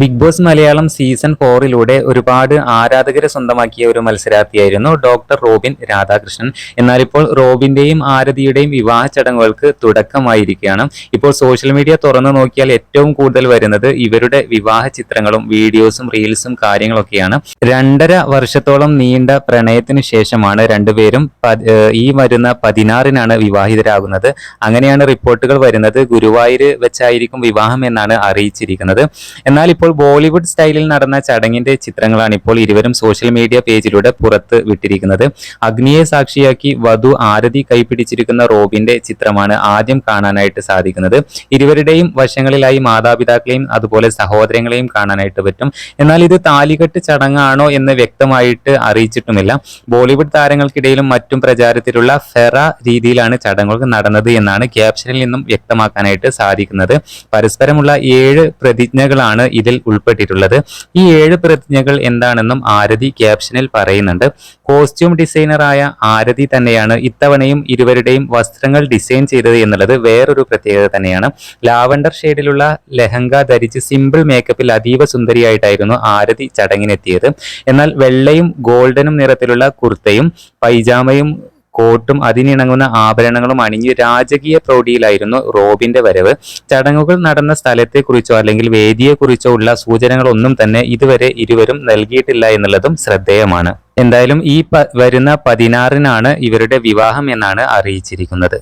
Big boss Malayalam season ഫോറിലൂടെ ഒരുപാട് ആരാധകരെ സ്വന്തമാക്കിയ ഒരു മത്സരാർത്ഥിയായിരുന്നു ഡോക്ടർ റോബിൻ രാധാകൃഷ്ണൻ. എന്നാൽ ഇപ്പോൾ റോബിന്റെയും ആരതിയുടെയും വിവാഹ ചടങ്ങുകൾക്ക് തുടക്കമായിരിക്കുകയാണ്. ഇപ്പോൾ സോഷ്യൽ മീഡിയ തുറന്നു നോക്കിയാൽ ഏറ്റവും കൂടുതൽ വരുന്നത് ഇവരുടെ വിവാഹ ചിത്രങ്ങളും വീഡിയോസും റീൽസും കാര്യങ്ങളൊക്കെയാണ്. രണ്ടര വർഷത്തോളം നീണ്ട പ്രണയത്തിന് ശേഷമാണ് രണ്ടുപേരും ഈ വരുന്ന പതിനാറിനാണ് വിവാഹിതരാകുന്നത്. അങ്ങനെയാണ് റിപ്പോർട്ടുകൾ വരുന്നത്. ഗുരുവായൂർ വെച്ചായിരിക്കും വിവാഹം എന്നാണ് അറിയിച്ചിരിക്കുന്നത്. എന്നാൽ ഇപ്പോൾ ബോളിവുഡ് സ്റ്റൈലിൽ നടന്ന ചടങ്ങിന്റെ ചിത്രങ്ങളാണ് ഇപ്പോൾ ഇരുവരും സോഷ്യൽ മീഡിയ പേജിലൂടെ പുറത്ത് വിട്ടിരിക്കുന്നത്. അഗ്നിയെ സാക്ഷിയാക്കി വധു ആരതി കൈപിടിച്ചിരിക്കുന്ന റോബിന്റെ ചിത്രമാണ് ആദ്യം കാണാനായിട്ട് സാധിക്കുന്നത്. ഇരുവരുടെയും വശങ്ങളിലായി മാതാപിതാക്കളെയും അതുപോലെ സഹോദരങ്ങളെയും കാണാനായിട്ട് പറ്റും. എന്നാൽ ഇത് താലികെട്ട് ചടങ്ങാണോ എന്ന് വ്യക്തമായിട്ട് അറിയിച്ചിട്ടുമില്ല. ബോളിവുഡ് താരങ്ങൾക്കിടയിലും മറ്റും പ്രചാരത്തിലുള്ള ഫെറ രീതിയിലാണ് ചടങ്ങുകൾ നടന്നത് എന്നാണ് ക്യാപ്ഷനിൽ നിന്നും വ്യക്തമാക്കാനായിട്ട് സാധിക്കുന്നത്. പരസ്പരമുള്ള ഏഴ് പ്രതിജ്ഞകളാണ് ഇതിൽ ഉൾപ്പെട്ടിട്ടുള്ളത്. ഈ ഏഴ് പ്രതിജ്ഞകൾ എന്താണെന്നും ആരതി ക്യാപ്ഷനിൽ പറയുന്നുണ്ട്. കോസ്റ്റ്യൂം ഡിസൈനറായ ആരതി തന്നെയാണ് ഇത്തവണയും ഇരുവരുടെയും വസ്ത്രങ്ങൾ ഡിസൈൻ ചെയ്തത് എന്നുള്ളത് വേറൊരു പ്രത്യേകത തന്നെയാണ്. ലാവണ്ടർ ഷെയ്ഡിലുള്ള ലെഹങ്ക ധരിച്ച് സിമ്പിൾ മേക്കപ്പിൽ അതീവ സുന്ദരിയായിട്ടായിരുന്നു ആരതി ചടങ്ങിനെത്തിയത്. എന്നാൽ വെള്ളയും ഗോൾഡനും നിറത്തിലുള്ള കുർത്തയും പൈജാമയും കോട്ടും അതിനിണങ്ങുന്ന ആഭരണങ്ങളും അണിഞ്ഞ് രാജകീയ പ്രൗഢിയിലായിരുന്നു റോബിന്റെ വരവ്. ചടങ്ങുകൾ നടന്ന സ്ഥലത്തെക്കുറിച്ചോ അല്ലെങ്കിൽ വേദിയെക്കുറിച്ചോ ഉള്ള സൂചനകളൊന്നും തന്നെ ഇതുവരെ ഇരുവരും നൽകിയിട്ടില്ല എന്നുള്ളതും ശ്രദ്ധേയമാണ്. എന്തായാലും ഈ വരുന്ന പതിനാറിനാണ് ഇവരുടെ വിവാഹം എന്നാണ് അറിയിച്ചിരിക്കുന്നത്.